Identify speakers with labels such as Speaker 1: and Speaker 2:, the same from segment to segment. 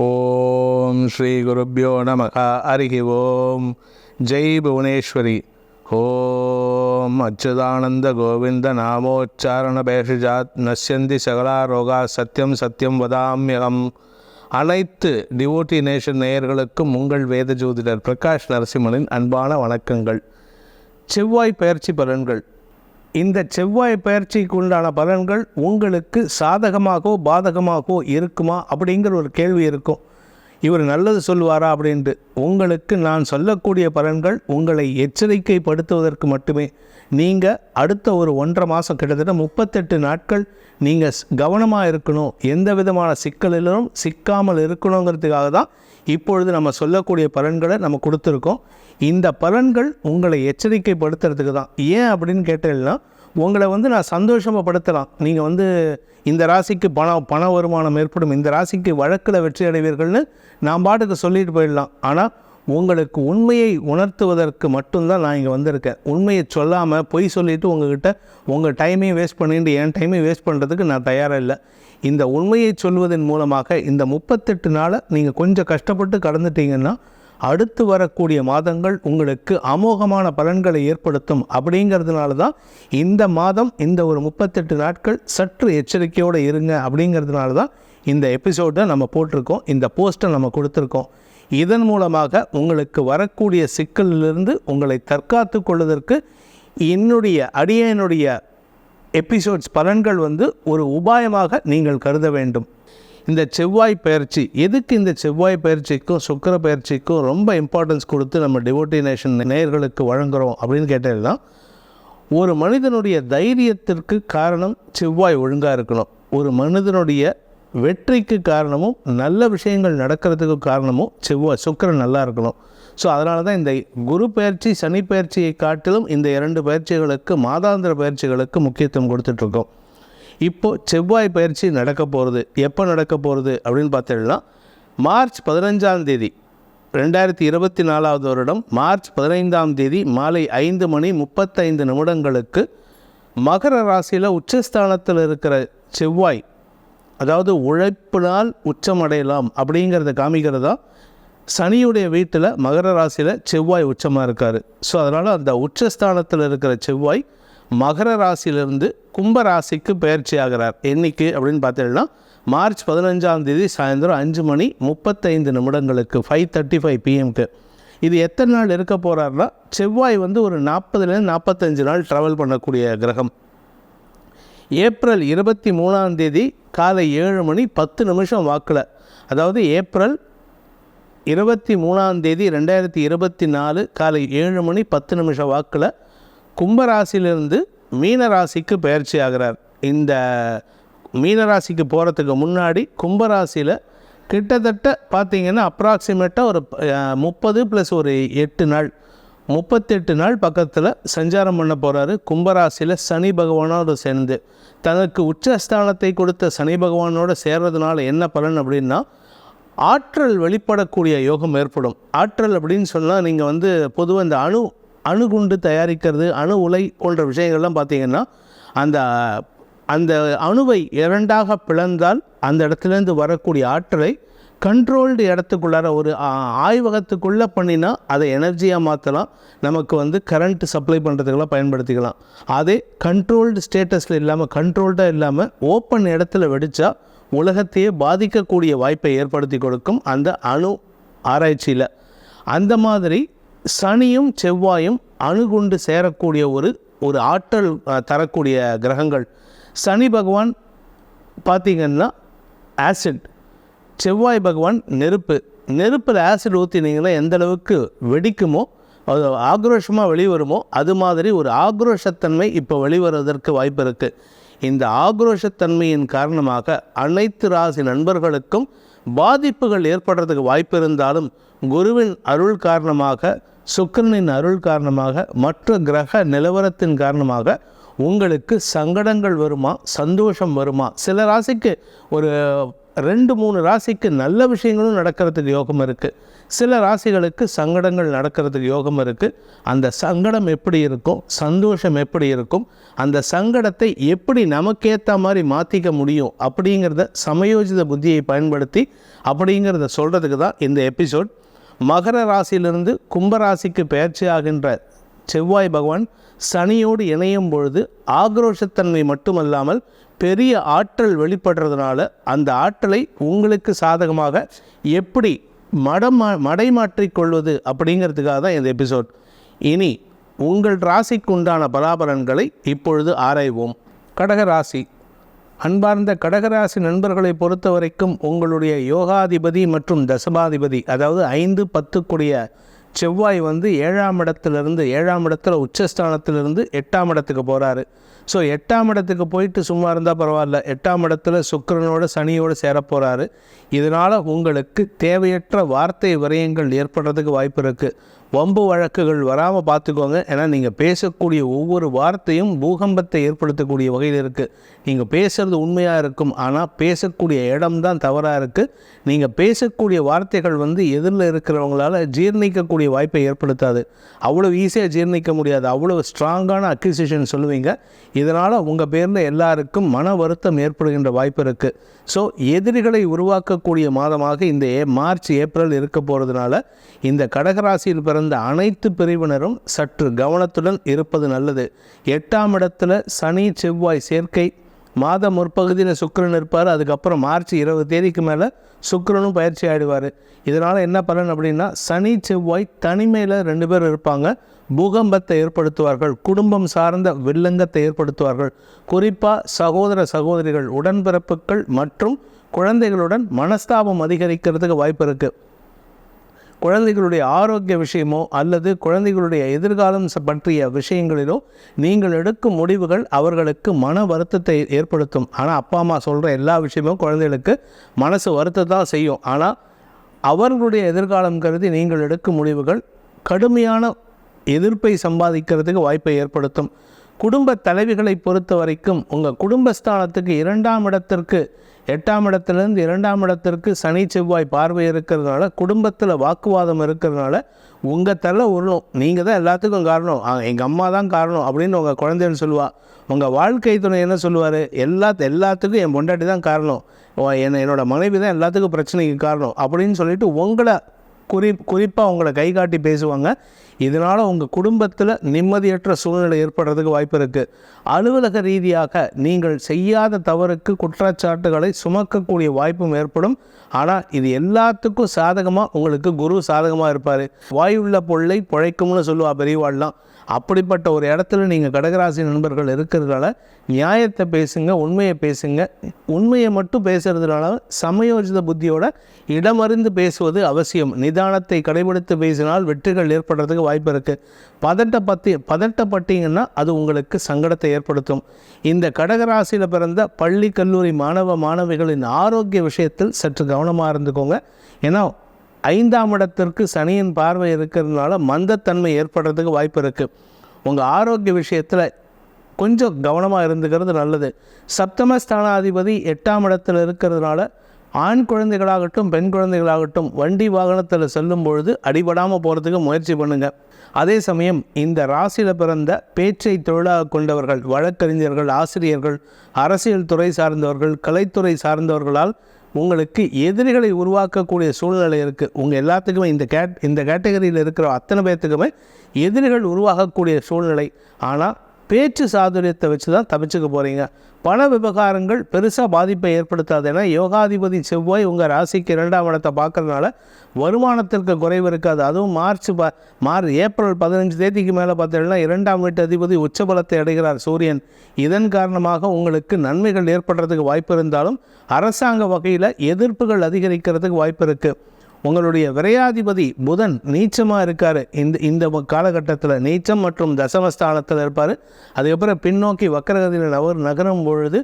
Speaker 1: ஓம் ஸ்ரீ குருப்பியோ நம அருகி ஓம். ஜெய் புவனேஸ்வரி. ஓம். அச்சுதானந்த கோவிந்த நாமோச்சாரண பேஷஜாத் நஷ்யந்தி சகலா ரோகா சத்யம் சத்யம் வதாமியகம். அனைத்து டிவோட்டி நேஷன் நேயர்களுக்கும் உங்கள் வேத ஜோதிடர் பிரகாஷ் நரசிம்மனின் அன்பான வணக்கங்கள். செவ்வாய் பயிற்சி பலன்கள். இந்த செவ்வாய் பயிற்சிக்கு உண்டான பலன்கள் உங்களுக்கு சாதகமாகவோ பாதகமாகவோ இருக்குமா அப்படிங்கிற ஒரு கேள்வி இருக்கும். இவர் நல்லது சொல்லுவாரா அப்படின்ட்டு. உங்களுக்கு நான் சொல்லக்கூடிய பலன்கள் உங்களை எச்சரிக்கைப்படுத்துவதற்கு மட்டுமே. நீங்கள் அடுத்த ஒரு ஒன்றரை மாதம் கிட்டத்தட்ட முப்பத்தெட்டு நாட்கள் நீங்கள் கவனமாக இருக்கணும். எந்த விதமான சிக்கலிலும் சிக்காமல் இருக்கணுங்கிறதுக்காக தான் இப்பொழுது நம்ம சொல்லக்கூடிய பலன்களை நம்ம கொடுத்துருக்கோம். இந்த பலன்கள் உங்களை எச்சரிக்கைப்படுத்துறதுக்கு தான். ஏன் அப்படின்னு கேட்டீங்கன்னா உங்களை வந்து நான் சந்தோஷமாக படுத்தலாம். நீங்கள் வந்து இந்த ராசிக்கு பணம் பண வருமானம் ஏற்படும். இந்த ராசிக்கு வழக்கில் வெற்றி அடைவீர்கள்னு நான் பாட்டுக்கு சொல்லிட்டு போயிடலாம். ஆனால் உங்களுக்கு உண்மையை உணர்த்துவதற்கு மட்டும்தான் நான் இங்கே வந்திருக்கேன். உண்மையை சொல்லாமல் பொய் சொல்லிவிட்டு உங்ககிட்ட உங்கள் டைமையும் வேஸ்ட் பண்ணிட்டு என் டைமையும் வேஸ்ட் பண்ணுறதுக்கு நான் தயாராக இல்லை. இந்த உண்மையை சொல்வதன் மூலமாக இந்த முப்பத்தெட்டு நாளை நீங்கள் கொஞ்சம் கஷ்டப்பட்டு கடந்துட்டீங்கன்னா அடுத்து வரக்கூடிய மாதங்கள் உங்களுக்கு அமோகமான பலன்களை ஏற்படுத்தும். அப்படிங்கிறதுனால தான் இந்த மாதம் இந்த ஒரு முப்பத்தெட்டு நாட்கள் சற்று எச்சரிக்கையோடு இருங்க. அப்படிங்கிறதுனால தான் இந்த எபிசோடை நம்ம போட்டிருக்கோம். இந்த போஸ்ட்டை நம்ம கொடுத்துருக்கோம். இதன் மூலமாக உங்களுக்கு வரக்கூடிய சிக்கலிலிருந்து உங்களை தற்காத்து கொள்வதற்கு என்னுடைய அடியனுடைய எபிசோட்ஸ் பலன்கள் வந்து ஒரு உபாயமாக நீங்கள் கருத வேண்டும். இந்த செவ்வாய் பயிற்சி எதுக்கு இந்த செவ்வாய் பயிற்சிக்கும் சுக்கர பயிற்சிக்கும் ரொம்ப இம்பார்ட்டன்ஸ் கொடுத்து நம்ம டிவோட்டினேஷன் நேயர்களுக்கு வழங்குகிறோம் அப்படின்னு கேட்டதுன்னா ஒரு மனிதனுடைய தைரியத்திற்கு காரணம் செவ்வாய் ஒழுங்காக இருக்கணும். ஒரு மனிதனுடைய வெற்றிக்கு காரணமும் நல்ல விஷயங்கள் நடக்கிறதுக்கு காரணமும் செவ்வாய் சுக்கரன் நல்லா இருக்கணும். ஸோ அதனால தான் இந்த குரு பயிற்சி சனி பயிற்சியை காட்டிலும் இந்த இரண்டு பயிற்சிகளுக்கு மாதாந்திர பயிற்சிகளுக்கு முக்கியத்துவம் கொடுத்துட்ருக்கோம். இப்போது செவ்வாய் பயிற்சி நடக்க போகிறது எப்போ நடக்க போகிறது அப்படின்னு பார்த்தீங்கன்னா மார்ச் பதினஞ்சாம் தேதி ரெண்டாயிரத்தி இருபத்தி நாலாவது வருடம் மார்ச் பதினைந்தாம் தேதி மாலை ஐந்து மணி முப்பத்தைந்து நிமிடங்களுக்கு மகர ராசியில் உச்சஸ்தானத்தில் இருக்கிற செவ்வாய் அதாவது உழைப்பினால் உச்சமடையலாம் அப்படிங்கிறத காமிக்கிறதா? சனியுடைய வீட்டில் மகர ராசியில் செவ்வாய் உச்சமாக இருக்கார். ஸோ அதனால் அந்த உச்சஸ்தானத்தில் இருக்கிற செவ்வாய் மகர ராசியிலிருந்து கும்ப ராசிக்கு பயிற்சி ஆகிறார். என்னைக்கு அப்படின்னு பார்த்தீங்கன்னா மார்ச் பதினஞ்சாம் தேதி சாயந்தரம் அஞ்சு மணி முப்பத்தைந்து நிமிடங்களுக்கு ஃபைவ் தேர்ட்டி ஃபைவ் பிஎம்க்கு இது எத்தனை நாள் இருக்க போகிறாருன்னா செவ்வாய் வந்து ஒரு நாற்பதுலேருந்து நாற்பத்தஞ்சு நாள் ட்ராவல் பண்ணக்கூடிய கிரகம். ஏப்ரல் இருபத்தி மூணாம் தேதி காலை ஏழு மணி பத்து நிமிஷம் வாக்கில். அதாவது ஏப்ரல் இருபத்தி மூணாம் தேதி ரெண்டாயிரத்தி இருபத்தி நாலு காலை ஏழு மணி பத்து நிமிஷம் வாக்கில் கும்பராசிலிருந்து மீனராசிக்கு பயிற்சி ஆகிறார். இந்த மீனராசிக்கு போகிறதுக்கு முன்னாடி கும்பராசியில் கிட்டத்தட்ட பார்த்திங்கன்னா அப்ராக்சிமேட்டாக ஒரு முப்பது ப்ளஸ் ஒரு எட்டு நாள். முப்பத்தெட்டு நாள் பக்கத்தில் சஞ்சாரம் பண்ண போகிறாரு கும்பராசியில் சனி பகவானோடு சேர்ந்து. தனக்கு உச்சஸ்தானத்தை கொடுத்த சனி பகவானோடு சேர்றதுனால என்ன பலன் அப்படின்னா ஆற்றல் வெளிப்படக்கூடிய யோகம் ஏற்படும். ஆற்றல் அப்படின்னு சொன்னால் நீங்கள் வந்து பொதுவாக இந்த அணு அணுகுண்டு தயாரிக்கிறது அணு உலை போன்ற விஷயங்கள்லாம் பார்த்திங்கன்னா அந்த அந்த அணுவை இரண்டாக பிளந்தால் அந்த இடத்துலேருந்து வரக்கூடிய ஆற்றலை கண்ட்ரோல்டு இடத்துக்குள்ளார ஒரு ஆய்வகத்துக்குள்ளே பண்ணினா அதை எனர்ஜியாக மாற்றலாம் நமக்கு வந்து கரண்ட் சப்ளை பண்ணுறதுக்கெல்லாம் பயன்படுத்திக்கலாம். அதே கண்ட்ரோல்டு ஸ்டேட்டஸில் இல்லாமல் கண்ட்ரோல்டாக இல்லாமல் ஓப்பன் இடத்துல வெடித்தா உலகத்தையே பாதிக்கக்கூடிய வாய்ப்பை ஏற்படுத்தி கொடுக்கும் அந்த அணு ஆராய்ச்சியில். அந்த மாதிரி சனியும் செவ்வாயும் அணுகுண்டு சேரக்கூடிய ஒரு ஒரு ஆற்றல் தரக்கூடிய கிரகங்கள். சனி பகவான் பார்த்திங்கன்னா ஆசிட் செவ்வாய் பகவான் நெருப்பு. நெருப்பில் ஆசிட் ஊற்றினீங்கன்னா எந்த அளவுக்கு வெடிக்குமோ அது ஆக்ரோஷமாக வெளிவருமோ அது மாதிரி ஒரு ஆக்ரோஷத்தன்மை இப்போ வெளிவருவதற்கு வாய்ப்பு இருக்குது இந்த ஆக்ரோஷத்தன்மையின் காரணமாக அனைத்து ராசி நண்பர்களுக்கும் பாதிப்புகள் ஏற்படுறதுக்கு வாய்ப்பு இருந்தாலும் குருவின் அருள் காரணமாக சுக்கரனின் அருள் காரணமாக மற்ற கிரக நிலவரத்தின் காரணமாக உங்களுக்கு சங்கடங்கள் வருமா சந்தோஷம் வருமா? சில ராசிக்கு ஒரு ரெண்டு மூணு ராசிக்கு நல்ல விஷயங்களும் நடக்கிறதுக்கு யோகம் இருக்குது சில ராசிகளுக்கு சங்கடங்கள் நடக்கிறதுக்கு யோகம் இருக்குது அந்த சங்கடம் எப்படி இருக்கும்? சந்தோஷம் எப்படி இருக்கும்? அந்த சங்கடத்தை எப்படி நமக்கேற்ற மாதிரி மாற்றிக்க முடியும்? அப்படிங்கிறத சமயோஜித புத்தியை பயன்படுத்தி அப்படிங்கிறத சொல்கிறதுக்கு தான் இந்த எபிசோட். மகர ராசியிலிருந்து கும்பராசிக்கு பயிற்சி ஆகின்ற செவ்வாய் பகவான் சனியோடு இணையும் பொழுது ஆக்ரோஷத்தன்மை மட்டுமல்லாமல் பெரிய ஆற்றல் வெளிப்படுறதுனால அந்த ஆற்றலை உங்களுக்கு சாதகமாக எப்படி மடமா மடைமாற்றிக்கொள்வது அப்படிங்கிறதுக்காக தான் இந்த எபிசோட். இனி உங்கள் ராசிக்கு உண்டான பலாபலன்களை இப்பொழுது ஆராய்வோம். கடக ராசி. அன்பார்ந்த கடகராசி நண்பர்களை பொறுத்த வரைக்கும் உங்களுடைய யோகாதிபதி மற்றும் தசமாதிபதி அதாவது ஐந்து பத்துக்குடைய செவ்வாய் வந்து ஏழாம் இடத்துலேருந்து ஏழாம் இடத்துல உச்சஸ்தானத்திலிருந்து எட்டாம் இடத்துக்கு போகிறாரு ஸோ எட்டாம் இடத்துக்கு போயிட்டு சும்மா இருந்தால் பரவாயில்ல. எட்டாம் இடத்துல சுக்கரனோட சனியோடு சேரப்போகிறாரு இதனால் உங்களுக்கு தேவையற்ற வார்த்தை விரயங்கள் ஏற்படுறதுக்கு வாய்ப்பு இருக்குது வம்பு வழக்குகள் வராமல் பார்த்துக்கோங்க. ஏன்னா நீங்கள் பேசக்கூடிய ஒவ்வொரு வார்த்தையும் பூகம்பத்தை ஏற்படுத்தக்கூடிய வகையில் இருக்குது நீங்கள் பேசுகிறது உண்மையாக இருக்கும். ஆனால் பேசக்கூடிய இடம் தான் தவறாக இருக்குது நீங்கள் பேசக்கூடிய வார்த்தைகள் வந்து எதிரில் இருக்கிறவங்களால ஜீர்ணிக்கக்கூடிய வாய்ப்பை ஏற்படுத்தாது. அவ்வளோ ஈஸியாக ஜீர்ணிக்க முடியாது. அவ்வளோ ஸ்ட்ராங்கான அக்யூசிஷன் சொல்லுவீங்க. இதனால் உங்கள் பேரில் எல்லாருக்கும் மன வருத்தம் ஏற்படுகின்ற வாய்ப்பு இருக்குது ஸோ எதிரிகளை உருவாக்கக்கூடிய மாதமாக இந்த ஏ மார்ச் ஏப்ரல் இருக்க போகிறதுனால இந்த கடகராசியில் சார்ந்த அனைத்து பிரிவினரும் சற்று கவனத்துடன் இருப்பது நல்லது. எட்டாம் இடத்துல சனி செவ்வாய் சேர்க்கை. மாத முற்பகுதியில் சுக்கரன் இருப்பார். அதுக்கப்புறம் மார்ச் இருபது தேதிக்கு மேலே சுக்கரனும் பயிற்சி ஆகிடுவார் இதனால் என்ன பலன் அப்படின்னா சனி செவ்வாய் தனிமையில் ரெண்டு பேர் இருப்பாங்க. பூகம்பத்தை ஏற்படுத்துவார்கள். குடும்பம் சார்ந்த வில்லங்கத்தை ஏற்படுத்துவார்கள். குறிப்பாக சகோதர சகோதரிகள் உடன்பிறப்புகள் மற்றும் குழந்தைகளுடன் மனஸ்தாபம் அதிகரிக்கிறதுக்கு வாய்ப்பு இருக்குது குழந்தைகளுடைய ஆரோக்கிய விஷயமோ அல்லது குழந்தைகளுடைய எதிர்காலம் பற்றிய விஷயங்களிலோ நீங்கள் எடுக்கும் முடிவுகள் அவர்களுக்கு மன வருத்தத்தை ஏற்படுத்தும். ஆனால் அப்பா அம்மா சொல்கிற எல்லா விஷயமும் குழந்தைகளுக்கு மனசு வருத்தத்தான் செய்யும். ஆனால் அவர்களுடைய எதிர்காலம் கருதி நீங்கள் எடுக்கும் முடிவுகள் கடுமையான எதிர்ப்பை சம்பாதிக்கிறதுக்கு வாய்ப்பை ஏற்படுத்தும். குடும்ப தலைவிகளை பொறுத்த வரைக்கும் உங்கள் குடும்பஸ்தானத்துக்கு இரண்டாம் இடத்திற்கு எட்டாம் இடத்துலேருந்து இரண்டாம் இடத்திற்கு சனி செவ்வாய் பார்வை இருக்கிறதுனால குடும்பத்தில் வாக்குவாதம் இருக்கிறதுனால உங்கள் தலை உருளும். நீங்கள் தான் எல்லாத்துக்கும் காரணம். எங்கள் அம்மா தான் காரணம் அப்படின்னு உங்கள் குழந்தைன்னு சொல்லுவாள் உங்கள் வாழ்க்கை துணை என்ன சொல்லுவார்? எல்லா எல்லாத்துக்கும் என் பொண்டாட்டி தான் காரணம். ஓ, என்ன என்னோட மனைவி தான் எல்லாத்துக்கும் பிரச்சனைக்கு காரணம் அப்படின்னு சொல்லிட்டு உங்களை குறி குறிப்பாக உங்களை கை காட்டி பேசுவாங்க. இதனால் உங்கள் குடும்பத்தில் நிம்மதியற்ற சூழ்நிலை ஏற்படுறதுக்கு வாய்ப்பு இருக்குது அலுவலக ரீதியாக நீங்கள் செய்யாத தவறுக்கு குற்றச்சாட்டுகளை சுமக்கக்கூடிய வாய்ப்பும் ஏற்படும். ஆனால் இது எல்லாத்துக்கும் சாதகமாக உங்களுக்கு குரு சாதகமாக இருப்பார். வாயுள்ள பொருளை பிழைக்கும்னு சொல்லுவா பெரியவாள்லாம். அப்படிப்பட்ட ஒரு இடத்துல நீங்கள் கடகராசி நண்பர்கள் இருக்கிறதுனால நியாயத்தை பேசுங்க உண்மையை பேசுங்க. உண்மையை மட்டும் பேசுறதுனால சமயோஜித புத்தியோட இடமறிந்து பேசுவது அவசியம். நிதானத்தை கடைபிடித்து பேசினால் வெற்றிகள் ஏற்படுறதுக்கு வாய்ப்பு இருக்குது பதட்டப்பத்தி பதட்டப்பட்டீங்கன்னா அது உங்களுக்கு சங்கடத்தை ஏற்படுத்தும். இந்த கடகராசியில் பிறந்த பள்ளி கல்லூரி மாணவ மாணவிகளின் ஆரோக்கிய விஷயத்தில் சற்று கவனமாக இருந்துக்கோங்க. ஏன்னா ஐந்தாம் இடத்திற்கு சனியின் பார்வை இருக்கிறதுனால மந்தத்தன்மை ஏற்படுறதுக்கு வாய்ப்பு இருக்குது உங்கள் ஆரோக்கிய விஷயத்தில் கொஞ்சம் கவனமாக இருந்துக்கிறது நல்லது. சப்தமஸ்தானாதிபதி எட்டாம் இடத்தில் இருக்கிறதுனால ஆண் குழந்தைகளாகட்டும் பெண் குழந்தைகளாகட்டும் வண்டி வாகனத்தில் செல்லும் பொழுது அடிபடாமல் போகிறதுக்கு முயற்சி பண்ணுங்கள் அதே சமயம் இந்த ராசியில் பிறந்த பேச்சை தொழிலாக கொண்டவர்கள் வழக்கறிஞர்கள் ஆசிரியர்கள் அரசியல் துறை சார்ந்தவர்கள் கலைத்துறை சார்ந்தவர்களால் உங்களுக்கு எதிரிகளை உருவாக்கக்கூடிய சூழ்நிலை இருக்குது உங்கள் எல்லாத்துக்குமே இந்த கேட் இந்த கேட்டகரியில் இருக்கிற அத்தனை பேர்த்துக்குமே எதிரிகள் உருவாகக்கூடிய சூழ்நிலை. ஆனால் பேச்சு சாதுரியத்தை வச்சு தான் தப்பிச்சுக்க போகிறீங்க பண விவகாரங்கள் பெருசாக பாதிப்பை ஏற்படுத்தாது ஏன்னா யோகாதிபதி செவ்வாய் உங்கள் ராசிக்கு இரண்டாம் இடத்தை பார்க்குறதுனால வருமானத்திற்கு குறைவு இருக்காது. அதுவும் மார்ச் ப மார்ச் ஏப்ரல் பதினஞ்சு தேதிக்கு மேலே பார்த்தீங்கன்னா இரண்டாம் வீட்டு அதிபதி உச்சபலத்தை அடைகிறார் சூரியன். இதன் காரணமாக உங்களுக்கு நன்மைகள் ஏற்படுறதுக்கு வாய்ப்பு இருந்தாலும் அரசாங்க வகையில் எதிர்ப்புகள் அதிகரிக்கிறதுக்கு வாய்ப்பு இருக்குது உங்களுடைய விரையாதிபதி புதன் நீச்சமாக இருக்கார். இந்த இந்த காலகட்டத்தில் நீச்சம் மற்றும் தசமஸ்தானத்தில் இருப்பார். அதுக்கப்புறம் பின்னோக்கி வக்கரகதியில் நகர் நகரும் பொழுது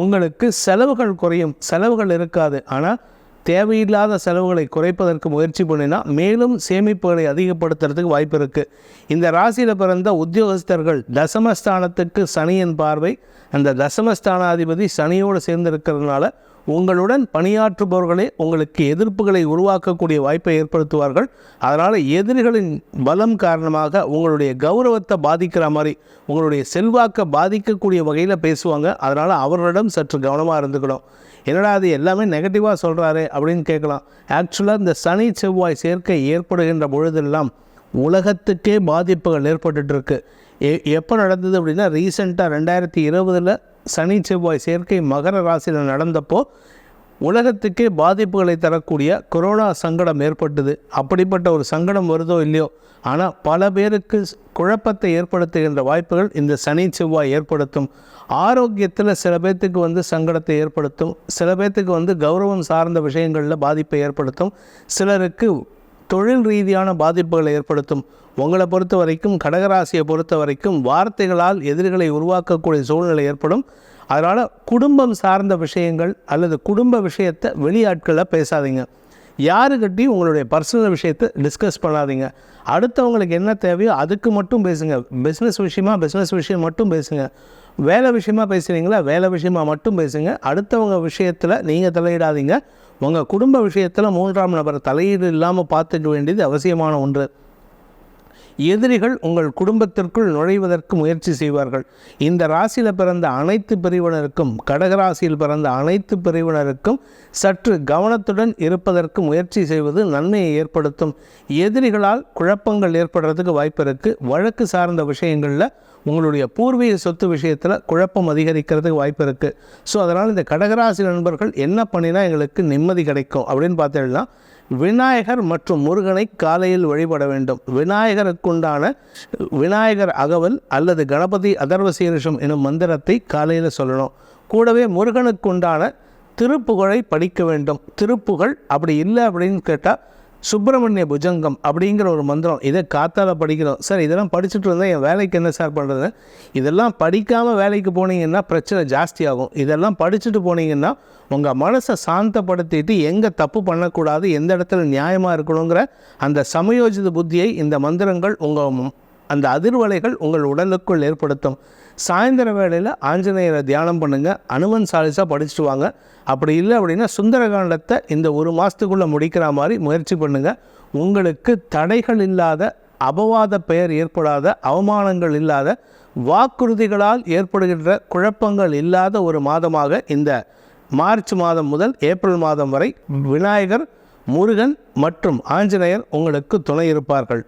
Speaker 1: உங்களுக்கு செலவுகள் குறையும். செலவுகள் இருக்காது. ஆனால் தேவையில்லாத செலவுகளை குறைப்பதற்கு முயற்சி பண்ணினா மேலும் சேமிப்புகளை அதிகப்படுத்துறதுக்கு வாய்ப்பு இருக்குது இந்த ராசியில் பிறந்த உத்தியோகஸ்தர்கள் தசமஸ்தானத்துக்கு சனியின் பார்வை. அந்த தசமஸ்தானாதிபதி சனியோடு சேர்ந்து இருக்கிறதுனால உங்களுடன் பணியாற்றுபவர்களே உங்களுக்கு எதிர்ப்புகளை உருவாக்கக்கூடிய வாய்ப்பை ஏற்படுத்துவார்கள். அதனால் எதிரிகளின் பலம் காரணமாக உங்களுடைய கௌரவத்தை பாதிக்கிற மாதிரி உங்களுடைய செல்வாக்கை பாதிக்கக்கூடிய வகையில் பேசுவாங்க. அதனால் அவர்களிடம் சற்று கவனமாக இருந்துக்கணும். என்னடா அது எல்லாமே நெகட்டிவாக சொல்கிறாரு அப்படின்னு கேட்கலாம். ஆக்சுவலாக இந்த சனி செவ்வாய் சேர்க்கை ஏற்படுகின்ற பொழுதெல்லாம் உலகத்துக்கே பாதிப்புகள் ஏற்பட்டுட்ருக்கு எ எப்போ நடந்தது அப்படின்னா ரீசெண்டாக ரெண்டாயிரத்தி இருபதில் சனி செவ்வாய் சேர்க்கை மகர ராசியில் நடந்தப்போ உலகத்துக்கே பாதிப்புகளை தரக்கூடிய கொரோனா சங்கடம் ஏற்பட்டது. அப்படிப்பட்ட ஒரு சங்கடம் வருதோ இல்லையோ ஆனால் பல பேருக்கு குழப்பத்தை ஏற்படுத்துகின்ற வாய்ப்புகள் இந்த சனி செவ்வாய் ஏற்படுத்தும். ஆரோக்கியத்தில் சில பேர்த்துக்கு வந்து சங்கடத்தை ஏற்படுத்தும். சில பேர்த்துக்கு வந்து கௌரவம் சார்ந்த விஷயங்களில் பாதிப்பை ஏற்படுத்தும். சிலருக்கு தொழில் ரீதியான பாதிப்புகளை ஏற்படுத்தும். உங்களை பொறுத்த வரைக்கும் கடகராசியை பொறுத்த வரைக்கும் வார்த்தைகளால் எதிரிகளை உருவாக்கக்கூடிய சூழ்நிலை ஏற்படும். அதனால் குடும்பம் சார்ந்த விஷயங்கள் அல்லது குடும்ப விஷயத்தை வெளியாட்களில் பேசாதீங்க. யாருக்கிட்டையும் உங்களுடைய பர்சனல் விஷயத்தை டிஸ்கஸ் பண்ணாதீங்க. அடுத்தவங்களுக்கு என்ன தேவையோ அதுக்கு மட்டும் பேசுங்க. பிஸ்னஸ் விஷயமா பிஸ்னஸ் விஷயம் மட்டும் பேசுங்க. வேலை விஷயமா பேசுகிறீங்களா வேலை விஷயமா மட்டும் பேசுங்க. அடுத்தவங்க விஷயத்தில் நீங்கள் தலையிடாதீங்க. உங்கள் குடும்ப விஷயத்தில் மூன்றாம் நபர் தலையீடு இல்லாமல் பார்த்துக்க வேண்டியது அவசியமான ஒன்று. எதிரிகள் உங்கள் குடும்பத்திற்குள் நுழைவதற்கு முயற்சி செய்வார்கள். இந்த ராசியில் பிறந்த அனைத்து பிரிவினருக்கும் கடகராசியில் பிறந்த அனைத்து பிரிவினருக்கும் சற்று கவனத்துடன் இருப்பதற்கு முயற்சி செய்வது நன்மையை ஏற்படுத்தும். எதிரிகளால் குழப்பங்கள் ஏற்படுறதுக்கு வாய்ப்பு இருக்குது வழக்கு சார்ந்த விஷயங்களில் உங்களுடைய பூர்வீக சொத்து விஷயத்தில் குழப்பம் அதிகரிக்கிறதுக்கு வாய்ப்பு இருக்குது ஸோ அதனால் இந்த கடகராசி நண்பர்கள் என்ன பண்ணினா எங்களுக்கு நிம்மதி கிடைக்கும் அப்படின்னு பார்த்தீங்கன்னா விநாயகர் மற்றும் முருகனை காலையில் வழிபட வேண்டும். விநாயகருக்குண்டான விநாயகர் அகவல் அல்லது கணபதி அதர்வசீரிஷம் எனும் மந்திரத்தை காலையில் சொல்லணும். கூடவே முருகனுக்குண்டான திருப்புகழை படிக்க வேண்டும். திருப்புகழ் அப்படி இல்லை அப்படின்னு கேட்டால் சுப்பிரமணிய புஜங்கம் அப்படிங்கிற ஒரு மந்திரம். இதை காத்தால படிக்கிறோம். சார் இதெல்லாம் படிச்சுட்டு இருந்தால் என் வேலைக்கு என்ன சார் பண்ணுறது இதெல்லாம் படிக்காமல் வேலைக்கு போனீங்கன்னா பிரச்சனை ஜாஸ்தியாகும். இதெல்லாம் படிச்சுட்டு போனீங்கன்னா உங்கள் மனசை சாந்தப்படுத்திட்டு எங்கே தப்பு பண்ணக்கூடாது எந்த இடத்துல நியாயமாக இருக்கணுங்கிற அந்த சமயோஜித புத்தியை இந்த மந்திரங்கள் உங்கள் அந்த அதிர்வலைகள் உங்கள் உடலுக்குள் ஏற்படுத்தும். சாயந்தர வேளையில் ஆஞ்சநேயரை தியானம் பண்ணுங்கள் அனுமன் சாலிசா படிச்சுட்டு வாங்க. அப்படி இல்லை அப்படின்னா சுந்தரகாண்டத்தை இந்த ஒரு மாதத்துக்குள்ளே முடிக்கிற மாதிரி முயற்சி பண்ணுங்கள் உங்களுக்கு தடைகள் இல்லாத அபவாத பெயர் ஏற்படாத அவமானங்கள் இல்லாத வாக்குறுதிகளால் ஏற்படுகின்ற குழப்பங்கள் இல்லாத ஒரு மாதமாக இந்த மார்ச் மாதம் முதல் ஏப்ரல் மாதம் வரை விநாயகர் முருகன் மற்றும் ஆஞ்சநேயர் உங்களுக்கு துணை இருப்பார்கள்.